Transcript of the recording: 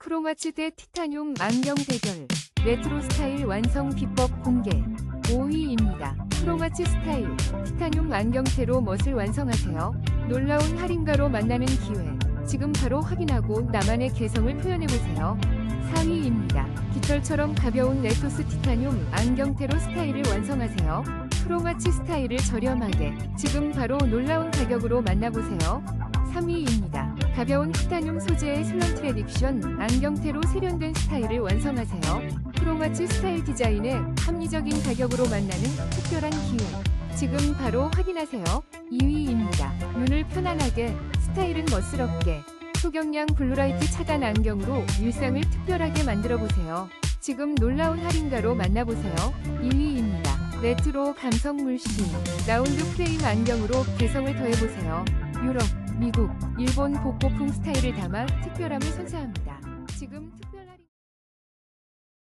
크로마츠 대 티타늄 안경 대결 레트로 스타일 완성 비법 공개 5위입니다. 크로마츠 스타일 티타늄 안경테로 멋을 완성하세요. 놀라운 할인가로 만나는 기회 지금 바로 확인하고 나만의 개성을 표현해보세요. 4위입니다. 깃털처럼 가벼운 레토스 티타늄 안경테로 스타일을 완성하세요. 크로마츠 스타일을 저렴하게 지금 바로 놀라운 가격으로 만나보세요. 3위입니다. 가벼운 티타늄 소재의 슬럼 트레딕션 안경테로 세련된 스타일을 완성하세요. 크로마츠 스타일 디자인의 합리적인 가격으로 만나는 특별한 기회. 지금 바로 확인하세요. 2위입니다. 눈을 편안하게, 스타일은 멋스럽게. 초경량 블루라이트 차단 안경으로 일상을 특별하게 만들어 보세요. 지금 놀라운 할인가로 만나보세요. 2위입니다. 레트로 감성 물씬 라운드 프레임 안경으로 개성을 더해보세요. 유럽, 미국, 일본 복고풍 스타일을 담아 특별함을 선사합니다. 지금 특별 할인